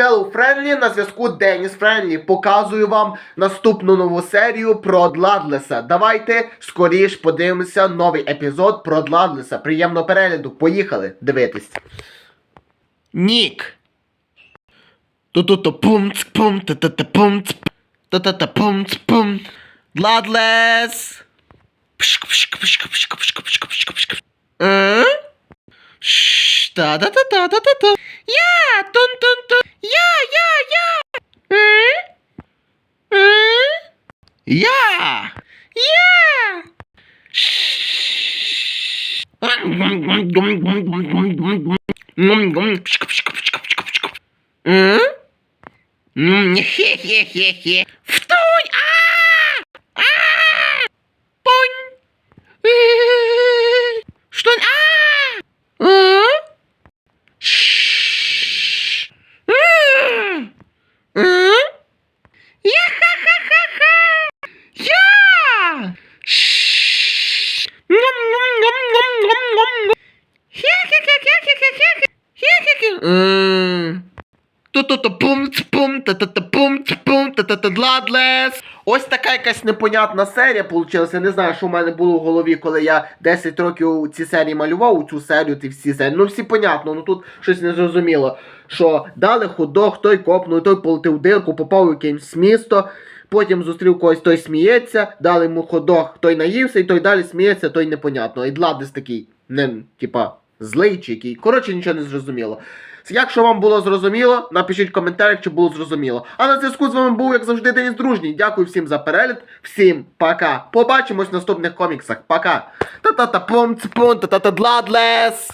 Hello Friendly, на зв'язку Деніс Френлі. Показую вам наступну нову серію про Дладлеса. Давайте скоріш подивимося новий епізод про Дладлеса. Приємного перегляду. Поїхали дивитись. Нік. Ту-ту-ту пум ц пум та та та пум ц та та та пум. Дладлес. Пшк пшк пшк пшк пшк пшк пшк пшк. Е? Та та та та та та та. Я, Я. Я. Хе-хе-хе-хе. Втонь! А! А! Понь! Что? А! А? Шш. М. А? Я-ха-ха-ха-ха! Я! Шш. Ном-ном-ном-ном-ном-ном. Хе-хе-хе-хе-хе-хе-хе. Хе-хе-хе. М. Ту-ту-ту пум пум та та та пум пум та та та Ось така якась непонятна серія получилася. Не знаю, що в мене було в голові, коли я 10 років ці серії малював, цю серію, ті всі серії. Ну всі понятно, ну тут щось не зрозуміло. Що дали ходок, той копнув, той полетив дирку, попав у якесь місто. Потім зустрів когось, той сміється, дали йому ходок, той наївся, і той далі сміється, той непонятно. І Дладлес такий, не, типа, злий чи який. Коротше, нічого не зрозуміло. Якщо вам було зрозуміло, напишіть в коментарях, чи було зрозуміло. А на зв'язку з вами був, як завжди, Деніс Дружній. Дякую всім за перегляд. Всім пока. Побачимось в наступних коміксах. Пока. Та-та-та пум цпун, та-та-та дладлес.